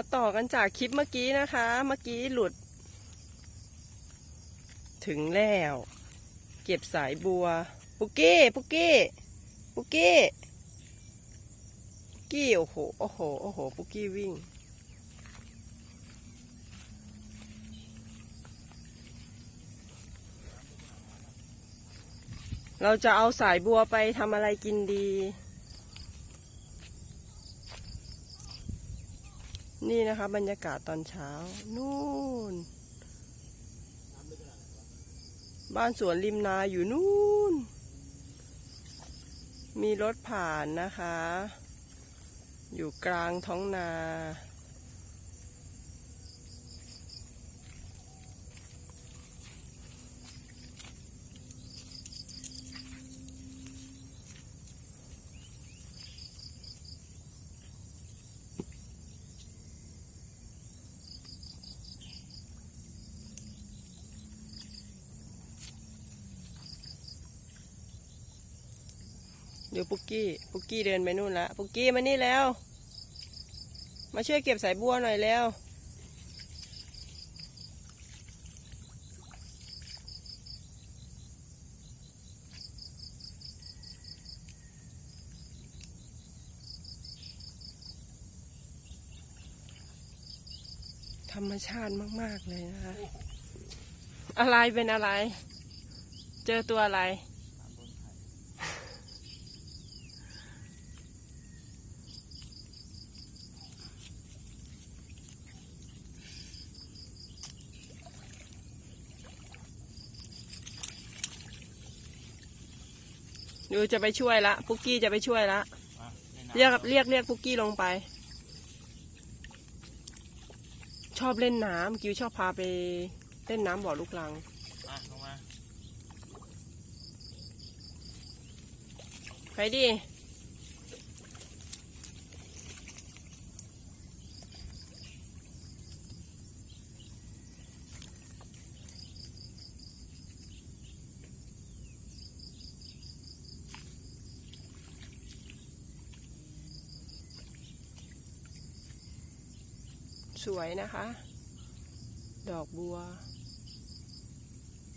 มาต่อกันจากคลิปเมื่อกี้นะคะ เมื่อกี้หลุด ถึงแล้ว เก็บสายบัว ปุกกี้ ปุกกี้ ปุกกี้ปุกกี้ โอ้โห โอ้โห โอ้โห ปุกกี้วิ่ง เราจะเอาสายบัวไปทำอะไรกินดี นี่นะคะ บรรยากาศตอนเช้า นู่น บ้านสวนริมนาอยู่นู่น มีรถผ่านนะคะ อยู่กลางท้องนา ดี๋ยวปุกกี้ ปุกกี้เดินไปนู่นละ ปุกกี้มานี่แล้ว มาช่วยเก็บสายบัวหน่อยแล้ว ธรรมชาติมาก ๆ เลยนะคะ อะไรเป็นอะไร เจอตัวอะไร ดูจะไปช่วยละปุกกี้จะไปช่วยละอะเรียกเรียกเรียกปุกกี้ลงไป ชอบเล่นน้ำกิวชอบพาไปเล่นน้ำบ่อลูกลังอะลงมาไปดิ สวยนะคะ ดอกบัว